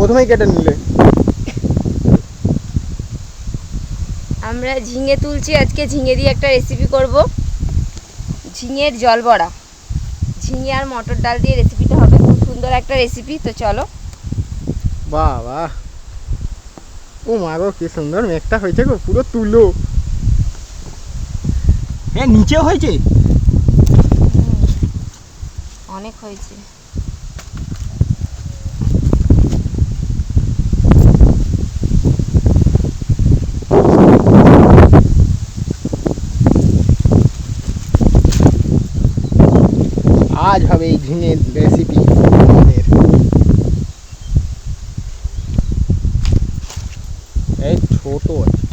প্রথমেই কেটে নিলে। আমরা ঝিঙে তুলছি আজকে ঝিঙে দিয়ে একটা রেসিপি করব। ঝিঙের জল বড়া। ঝিঙে আর মটর ডাল দিয়ে রেসিপিটা হবে খুব সুন্দর একটা রেসিপি তো চলো। বাহ বাহ ও মা গো কি সুন্দর মেঘটা হয়েছে গো পুরো তুলো। হ্যাঁ নিচে হয়েছে? অনেক হয়েছে। আজ হবে এই ঝিঙের রেসিপি আমাদের এই ছোট আছে।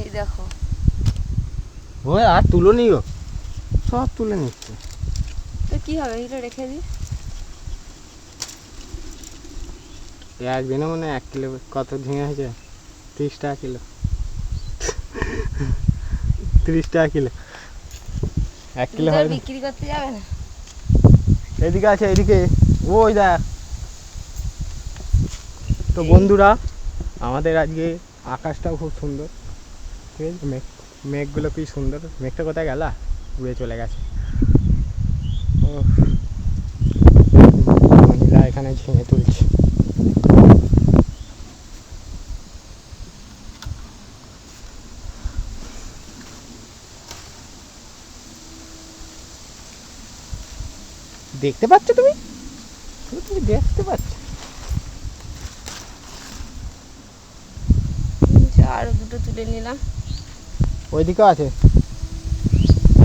এই দেখো ও আর তুলো নি গো সব তুলে নিচ্ছে। তো কি হবে? এটা রেখে দিই। একদিনে মনে এক কিলো কত ঝিঙে হয়েছে? তিরিশ টাকা কিলো। তিরিশ টাকা কিলো। এক কিলো হয় বিক্রি করতে যাবে না। এদিকে আছে এদিকে ওই দেখ। তো বন্ধুরা আমাদের আজকে আকাশটাও খুব সুন্দর। ঠিক আছে? মেঘগুলো কি সুন্দর। মেঘটা কোথায় গেলা? উড়ে চলে গেছে। মহিলা এখানে ঝিঙে তুলছে। দেখতে পাচ্ছ তুমি? তুমি দেখতে পাচ্ছ? আর দুটো তুলে নিলাম। ওইদিকেও আছে।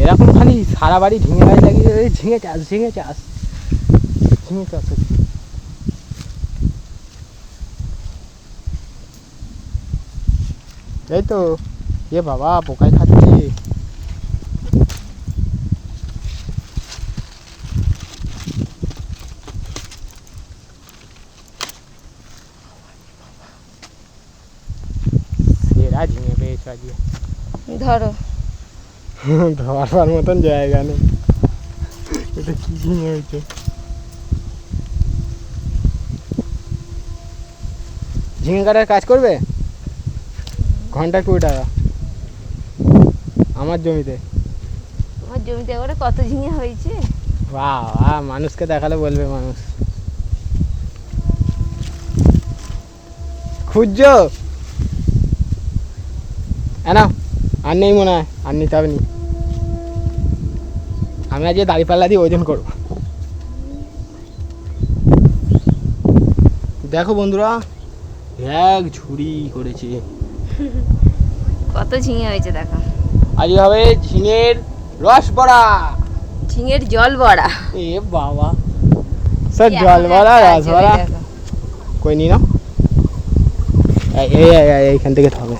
এরকম খালি সারা বাড়ি ঝিঙে গাছ লাগিয়ে এই ঝিঙে চাষ ঝিঙে চাষ ঝিঙে চাষ হচ্ছে। এই তো, এ বাবা, পোকায় খাচ্ছে। সেরা ঝিঙে পেয়েছ আজকে। ধরো। ধরবার মতন জায়গা নেই। এটা কি ঝিঙে হয়েছে? ঝিঙে কাটার কাজ করবে? ঘণ্টা কুড়ি টাকা। আমার জমিতে। তোমার জমিতে করে কত ঝিঙে হয়েছে? বাহ মানুষকে দেখালে বলবে মানুষ। খুঁজছো? না আর নেই মনে হয় আর নিতে হবে নি আমি আজকে দাড়িপাল্লা দিয়ে ওজন করব। দেখো বন্ধুরা এক ঝুড়ি করেছে। কত ঝিঙে হয়েছে দেখো। আজ হবে ঝিঙের রস বড়া। ঝিঙের জল বড়া। এ বাবা। স্যার জল বড়া রস বড়া। কই নি না এই এই এই, এই, এইখান থেকে হবে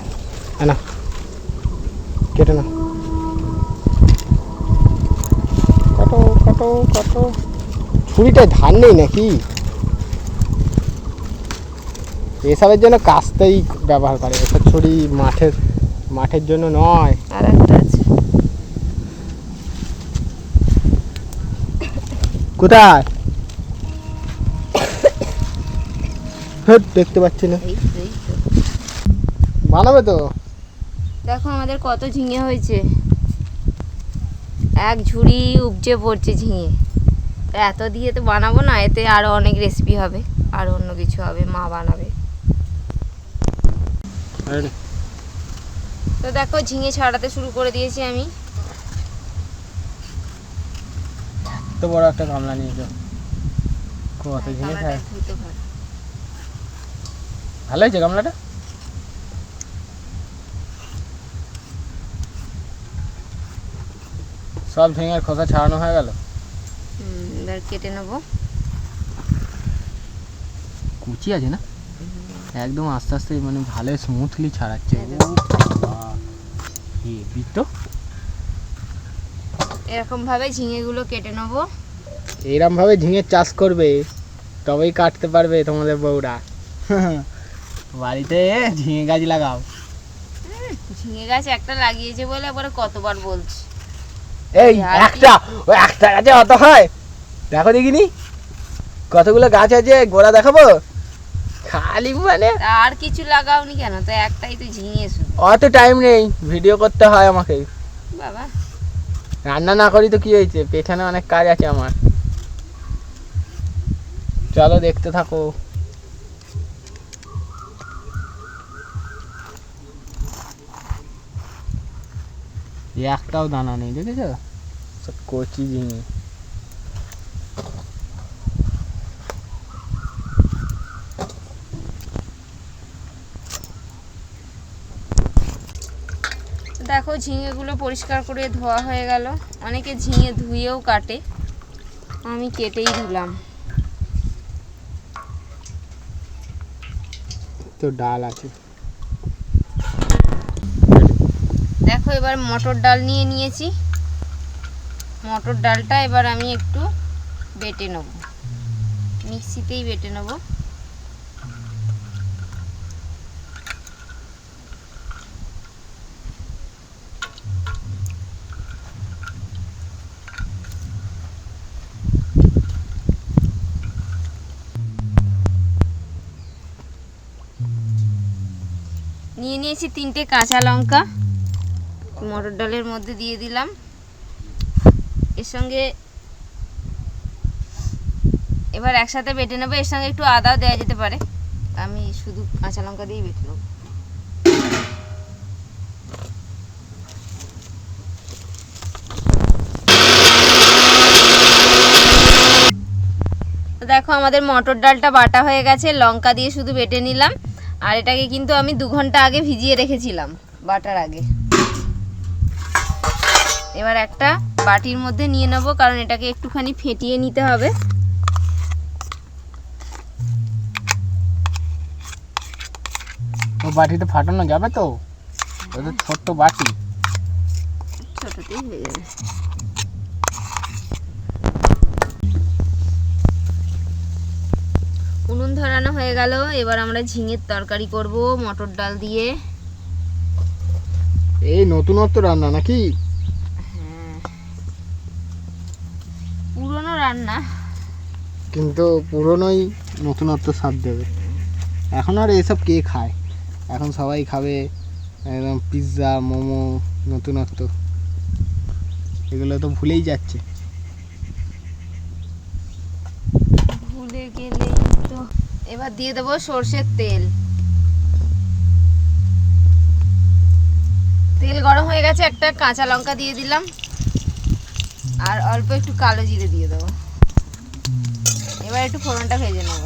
কেটে না কাটো কাটো কাটো ছুরিটায় ধার নেই নাকি? এসবের জন্য কাস্তেই ব্যবহার করে এসব ছুরি মাঠের মাঠের জন্য নয়। আর একটা আছে। কোথায়? দেখতে পাচ্ছি না। বানাবে তো? দেখো আমাদের কত ঝিঙে হয়েছে। এক ঝুড়ি উপচে পড়ছে ঝিঙে। এত দিয়ে তো বানাবো না এতে আরও অনেক রেসিপি হবে আর অন্য কিছু হবে মা বানাবে। তো দেখো ঝিঙে ছাড়াতে শুরু করে দিয়েছি আমি। তো বড় একটা গামলা নিয়েছো। কত জিনিস গামলাটায় ধুতে হয়। ভালো হয়েছে গামলাটা? সব ঝিঙের খোসা ছাড়ানো হয়ে গেল? এবার কেটে নেব। কুচি আছে না? একদম আস্তে আস্তে মানে ভালো স্মুথলি ছাড়াচ্ছে। হেবি তো এরকমভাবে ঝিঙেগুলো কেটে নেব। এইরমভাবে ঝিঙের চাষ করবে তবেই কাটতে পারবে তোমাদের বউরা। বাড়িতে ঝিঙে গাছ লাগাও। ঝিঙে গাছ একটা লাগিয়েছে বলে এবারে কতবার বলছি। এই একটা ওই একটা গাছে অত হয়? দেখো দেখিনি? কতগুলো গাছ আছে গোড়া দেখাবো? খালি মানে আর কিছু লাগাওনি কেন? তো একটাই তো ঝিঙে শুধু। অত টাইম নেই ভিডিও করতে হয় আমাকে। বাবা। রান্না না করি তো কি হয়েছে? পেছনে অনেক কাজ আছে আমার। চলো দেখতে থাকো। একটাও দানা নেই দেখেছ সব কচি ঝিঙে দেখো ঝিঙেগুলো পরিষ্কার করে ধোয়া হয়ে গেল অনেকে ঝিঙে ধুয়েও কাটে আমি কেটেই ধুলাম তো ডাল আছে দেখো এবার মটর ডাল নিয়ে নিয়েছি। মটর ডালটা এবার আমি একটু বেটে নেব। মিক্সিতেই বেটে নেব। নিয়ে নিয়েছি তিনটে কাঁচা লঙ্কা। মটর ডালের মধ্যে দিয়ে দিলাম। এর সঙ্গে এবার একসাথে বেটে নেব। এর সঙ্গে একটু আদাও দেওয়া যেতে পারে। আমি শুধু কাঁচা লঙ্কা দিয়েই বেটে নেব। দেখো, আমাদের মটর ডালটা বাটা হয়ে গেছে। লঙ্কা দিয়ে শুধু বেটে নিলাম। আর এটাকে কিন্তু আমি দু ঘণ্টা আগে ভিজিয়ে রেখেছিলাম বাটার আগে। এবার একটা বাটির মধ্যে নিয়ে নেব কারণ এটাকে একটুখানি ফেটিয়ে নিতে হবে। ও বাটিতে ফাটানো যাবে তো? ওদের ছোট্ট বাটি। ছোটতেই হয়ে যাবে। উনুন ধরানো হয়ে গেল এবার আমরা ঝিঙের তরকারি করব মটর ডাল দিয়ে। এই নতুনত্ব রান্না নাকি হ্যাঁ পুরনো রান্না কিন্তু পুরনোই নতুনত্ব স্বাদ দেবে। এখন আর এসব কে খায়? এখন সবাই খাবে একদম পিৎজা মোমো নতুনত্ব। এগুলো তো ভুলেই যাচ্ছে। ভুলে গেলেই তো। এবার দিয়ে দেবো সর্ষের তেল। তেল গরম হয়ে গেছে একটা কাঁচা লঙ্কা দিয়ে দিলাম। আর অল্প একটু কালো জিরে দিয়ে দেবো। এবার একটু ফোড়নটা ভেজে নেব।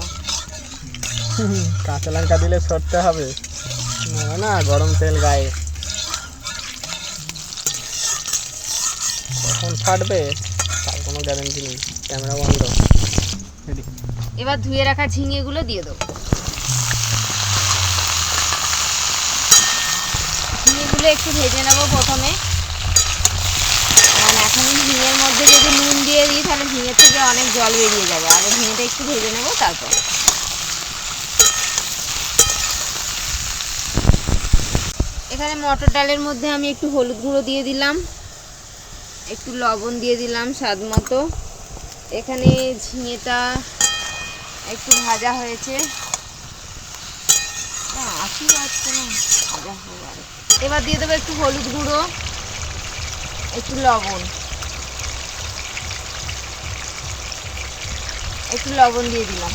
কাঁচা লঙ্কা দিলে সরতে হবে। না না গরম তেল গায়ে। কখন ফাটবে তার কোনো গ্যারেন্টি নেই। ক্যামেরা বন্ধ। এবার ধুয়ে রাখা ঝিঙেগুলো দিয়ে দেবো। ঝিঙেগুলো একটু ভেজে নেব প্রথমে। এখন ঝিঙের মধ্যে যদি নুন দিয়ে দিই তাহলে ঝিঙের থেকে অনেক জল বেরিয়ে যাবে। আগে ঝিঙেটা একটু ভেজে নেব তারপর। এখানে মটর ডালের মধ্যে আমি একটু হলুদ গুঁড়ো দিয়ে দিলাম। একটু লবণ দিয়ে দিলাম স্বাদ মতো। এখানে ঝিঙেটা একটু ভাজা হয়েছে। না, এবার দিয়ে দেবো একটু হলুদ গুঁড়ো একটু লবণ। একটু লবণ দিয়ে দিলাম।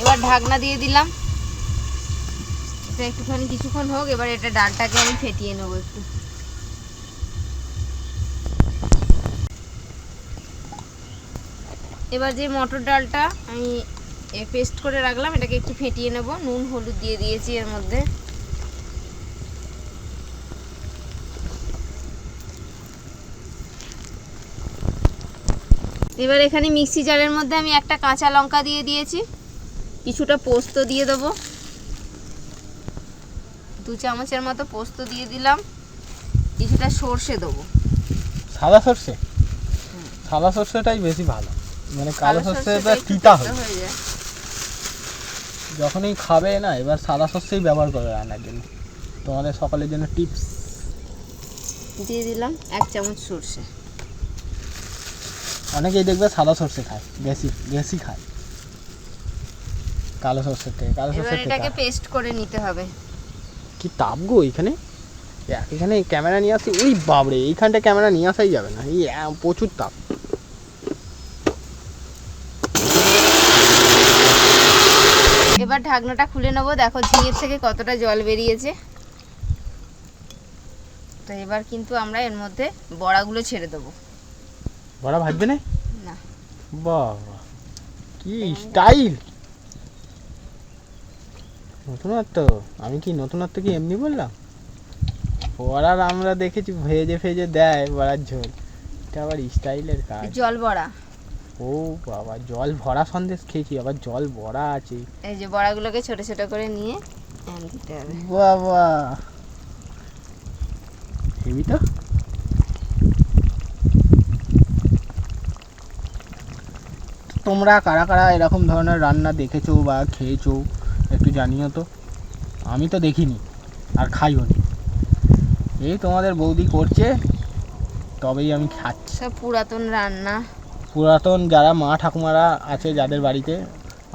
এবার ঢাকনা দিয়ে দিলাম। এটা একটুখানি কিছুক্ষণ হোক, এবার এটা ডালটাকে আমি ফেটিয়ে নেব একটু। এবার যে মটর ডালটা আমি পেস্ট করে রাখলাম, এটাকে একটু ফেটিয়ে নেব। নুন, হলুদ দিয়ে দিয়েছি এর মধ্যে। এবার এখানে মিক্সি জারের মধ্যে আমি একটা কাঁচা লঙ্কা দিয়ে দিয়েছি। কিছুটা পোস্ত দিয়ে দেবো। দু চামচের মতো পোস্ত দিয়ে দিলাম। কিছুটা সর্ষে দেবো। সাদা সর্ষে? সাদা সর্ষেটাই বেশি ভালো। মানে কালো সর্ষেটা তিতা হয়ে। যায়। যখনই খাবে না এবার সাদা সর্ষেই ব্যবহার করে রান্নার জন্য। তোমাদের সকলের জন্য টিপস দিয়ে দিলাম এক চামচ সর্ষে। অনেকেই দেখবে সাদা সর্ষে খায় বেশি বেশি খায়। কালো সর্ষের থেকে কালো সর্ষের এটাকে পেস্ট করে নিতে হবে। কি তাপ গো এখানে? এখানে ক্যামেরা নিয়ে আসি ওই বাবরে এইখানটা ক্যামেরা নিয়ে আসাই যাবে না। এই প্রচুর তাপ এবার ঢাকনাটা খুলে নেব। দেখো ঝিঙের থেকে কতটা জল বেরিয়েছে। তো এবার কিন্তু আমরা এর মধ্যে বড়াগুলো ছেড়ে দেবো। বড়া ভাজবে না? বাবা কি স্টাইল নতুনত্ব? আমি কি নতুনত্ব কি এমনি বললাম? বড়ার আমরা দেখেছি ভেজে ফেজে দেয় বড়ার ঝোল। এটা আবার স্টাইলের কাজ। জল বড়া। ও বাবা জল ভরা সন্দেশ খেয়েছি আবার জল ভরা আছে। এই যে বড়াগুলোকে ছোট ছোট করে নিয়ে এম দিতে হবে। বাবা। হেবি তো? তোমরা কারা কারা এরকম ধরনের রান্না দেখেছ বা খেয়েছো একটু জানিও তো। আমি তো দেখিনি আর খাইও নি। এই তোমাদের বৌদি করছে তবেই আমি খাচ্ছি। সব পুরাতন রান্না। পুরাতন যারা মা ঠাকুমারা আছে যাদের বাড়িতে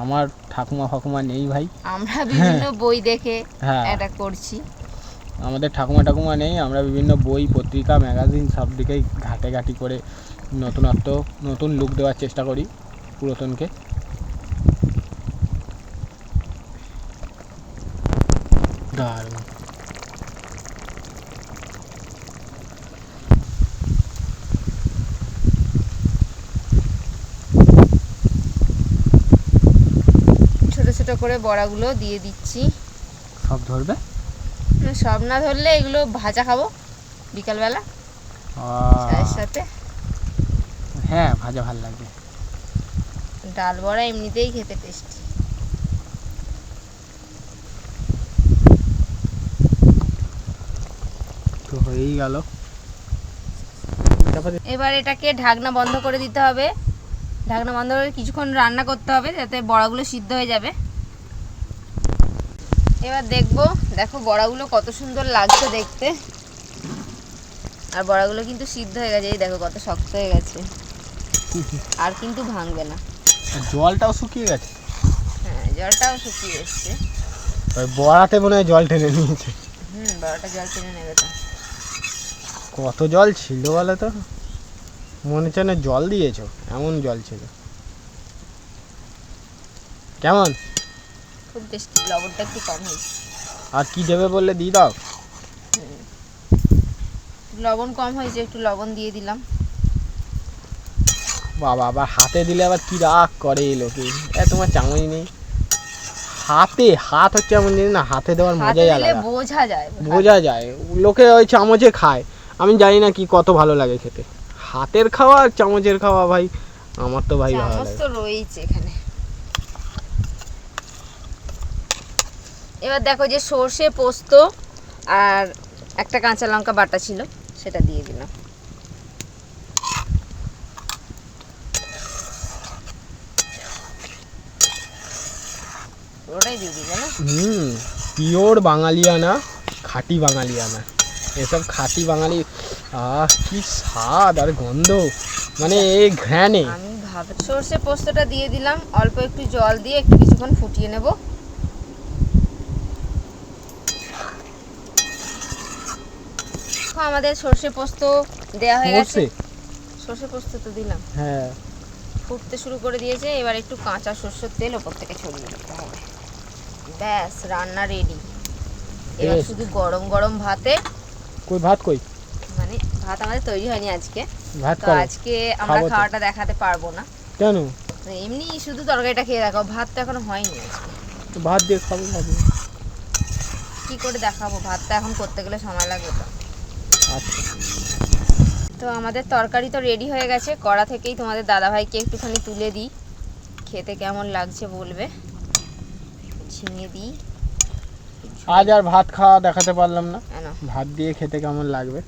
আমার ঠাকুমা ফাকুমা নেই ভাই। আমরা বিভিন্ন বই দেখে হ্যাঁ। এটা করছি। আমাদের ঠাকুমা ঠাকুমা নেই আমরা বিভিন্ন বই পত্রিকা ম্যাগাজিন সব দিকেই ঘাটে ঘাটি করে নতুনত্ব নতুন লুক দেওয়ার চেষ্টা করি। পুরাতনকে। দারুণ। ছোট ছোট করে বড়াগুলো দিয়ে দিচ্ছি। সব ধরবে? সব না ধরলে এগুলো ভাজা খাব বিকালবেলা। চায়ের সাথে। হ্যাঁ ভাজা ভালো লাগবে। ডাল বড়া এমনিতেই খেতে টেস্টি তো হয়েই গেল। এবার এটাকে ঢাকনা বন্ধ করে দিতে হবে। ঢাকনা বন্ধ করে কিছুক্ষণ রান্না করতে হবে যাতে বড়াগুলো সিদ্ধ হয়ে যাবে। এবার দেখব দেখো বড়াগুলো কত সুন্দর লাগছে দেখতে। আর বড়াগুলো কিন্তু সিদ্ধ হয়ে গেছে এই দেখো কত শক্ত হয়ে গেছে। আর কিন্তু ভাঙবে না। জলটাও শুকিয়ে গেছে। হ্যাঁ জলটাও শুকিয়ে এসছে। ওই বড়াতে মনে হয় জল টেনে নিয়েছে। হুম বড়াটা জল টেনে নেবে তো। কত জল ছিল বলো তো? মনে হচ্ছে না জল দিয়েছ এমন জল ছিল। কেমন? খুব টেস্টি লবণটা একটু কম হয়েছে আর কি দেবে বললে দিয়ে দাও। লবণ কম হয়েছে একটু লবণ দিয়ে দিলাম। বাবা আবার হাতে দিলে আবার কি রাগ করে এই লোকে? এ তোমার চামচ নেই। হাতে হাত হচ্ছে এমন জিনিস না হাতে দেওয়ার মজাই আলাদা। বোঝা যায় বোঝা যায়। লোকে ওই চামচে খায়। আমি জানি না কি কত ভালো লাগে খেতে। হাতের খাওয়া আর চামচের খাওয়া ভাই আমার তো ভাই ভালো লাগে। তো রয়েছে এখানে। এবার দেখো যে সর্ষে পোস্ত আর একটা কাঁচা লঙ্কা বাটা ছিল সেটা দিয়ে দিলাম ওটাই দিয়ে দিবে না হুম পিওর বাঙালিয়ানা খাঁটি বাঙালিয়ানা এসব খাঁটি বাঙালি আহ কি স্বাদ আর গন্ধ। মানে এই ঘ্রাণে। আমি ভাব সর্ষে পোস্তটা দিয়ে দিলাম অল্প একটু জল দিয়ে একটু কিছুক্ষণ ফুটিয়ে নেব। আমাদের সর্ষে পোস্ত দেয়া হয়ে গেছে। সর্ষে? সর্ষে পোস্ত তো দিলাম। হ্যাঁ। ফুটতে শুরু করে দিয়েছে এবার একটু কাঁচা সর্ষের তেল ওপর থেকে ছড়িয়ে দিতে হবে। ব্যাস রান্না রেডি এবার শুধু গরম গরম ভাতে কই ভাত কই? মানে ভাত আমাদের তৈরি হয়নি আজকে। ভাত তো আজকে আমরা খাওয়াটা দেখাতে পারব না। কেন? এমনি শুধু তরকারিটা খেয়ে দেখো ভাত তো এখনও হয়নি আজকে। তো ভাত দিয়ে খাব ভাবি কি করে দেখাবো? ভাতটা এখন করতে গেলে সময় লাগবে তো। আচ্ছা। তো আমাদের তরকারি তো রেডি হয়ে গেছে। কড়া থেকেই তোমাদের দাদাভাইকে একটুখানি তুলে দিই। খেতে কেমন লাগছে বলবে? ঝিঙে দিই। আজ আর ভাত খাওয়া দেখাতে পারলাম না। ভাত দিয়ে খেতে কেমন লাগবে?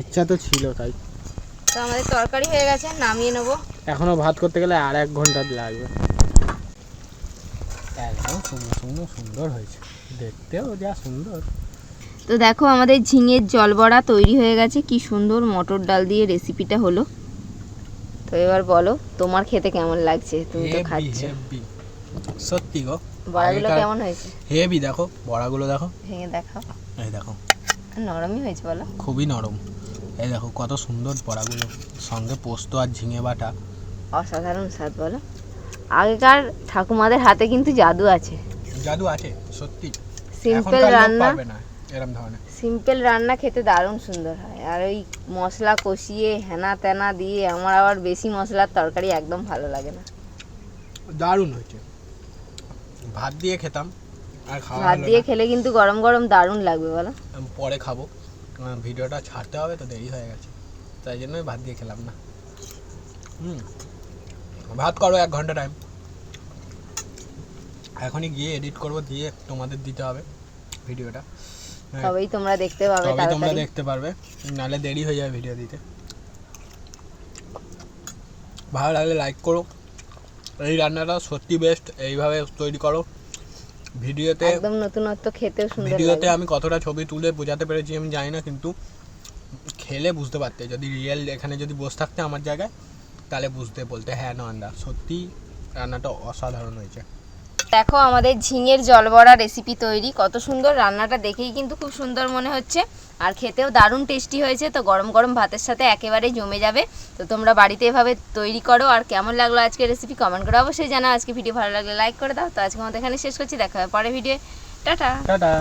ইচ্ছা তো ছিল তাই। তো আমাদের তরকারি হয়ে গেছে নামিয়ে নেব। এখনও ভাত করতে গেলে আর এক ঘণ্টা লাগবে। একদম সুন্দর সুন্দর সুন্দর হয়েছে। দেখতেও যা সুন্দর। তো দেখো আমাদের ঝিঙের জল বড়া তৈরি হয়ে গেছে। কি সুন্দর মটর ডাল দিয়ে রেসিপিটা হলো। তো এবার বলো তোমার খেতে কেমন লাগছে? তুমি তো খাচ্ছ। সত্যি গো। বড়াগুলো কেমন হয়েছে? হেভি দেখো বড়াগুলো দেখো। ভেঙে দেখাও। এই দেখো। নরমই হয়েছে বলো। খুবই নরম। এই দেখো কত সুন্দর বড়াগুলো। সঙ্গে পোস্ত আর ঝিঙে বাটা। অসাধারণ স্বাদ বলো। আগেকার ঠাকুমাদের হাতে কিন্তু জাদু আছে। জাদু আছে সত্যি। সিম্পল রান্না। এরম ধরনের। সিম্পল রান্না খেতে দারুণ সুন্দর হয়। আর ওই মশলা কষিয়ে হেনা তেনা দিয়ে আমার আবার বেশি মশলার তরকারি একদম ভালো লাগে না। দারুণ হয়েছে। ভাত দিয়ে খেতাম আর খাওয়া ভাত দিয়ে খেলে কিন্তু গরম গরম দারুণ লাগবে বলো। আমি পরে খাব ভিডিওটা ছাড়তে হবে তো দেরি হয়ে গেছে তাই জন্যই ভাত দিয়ে খেলাম না। হুম ভাত করো এক ঘণ্টা টাইম এখনই গিয়ে এডিট করব দিয়ে তোমাদের দিতে হবে ভিডিওটা। হ্যাঁ, তবেই তোমরা দেখতে পাবে তবেই তোমরা দেখতে পারবে নাহলে দেরি হয়ে যাবে ভিডিও দিতে। ভালো লাগলে লাইক করো। এই রান্নাটা সত্যি বেস্ট এইভাবে তৈরি করো। ভিডিওতে একদম নতুনত্ব খেতে সুন্দর ভিডিওতে আমি কতটা ছবি তুলে বোঝাতে পেরেছি আমি জানি না কিন্তু খেলে বুঝতে পারতে। যদি রিয়েল এখানে যদি বসে থাকতে আমার জায়গায় তাহলে বুঝতে বলতে হ্যাঁ নন্দা সত্যি রান্নাটা অসাধারণ হয়েছে। দেখো আমাদের ঝিঙের জলবড়া রেসিপি তৈরি। কত সুন্দর রান্নাটা দেখেই কিন্তু খুব সুন্দর মনে হচ্ছে। আর খেতেও দারুণ টেস্টি হয়েছে, তো গরম গরম ভাতের সাথে একেবারেই জমে যাবে। তো তোমরা বাড়িতে এভাবে তৈরি করো, আর কেমন লাগল আজকে রেসিপি কমেন্ট করে অবশ্যই জানাও। আজকে ভিডিও ভালো লাগলে লাইক করে দাও। তো আজকে আমাদের এখানে শেষ করছি, দেখা হবে পরে ভিডিও টাটা। টাটা।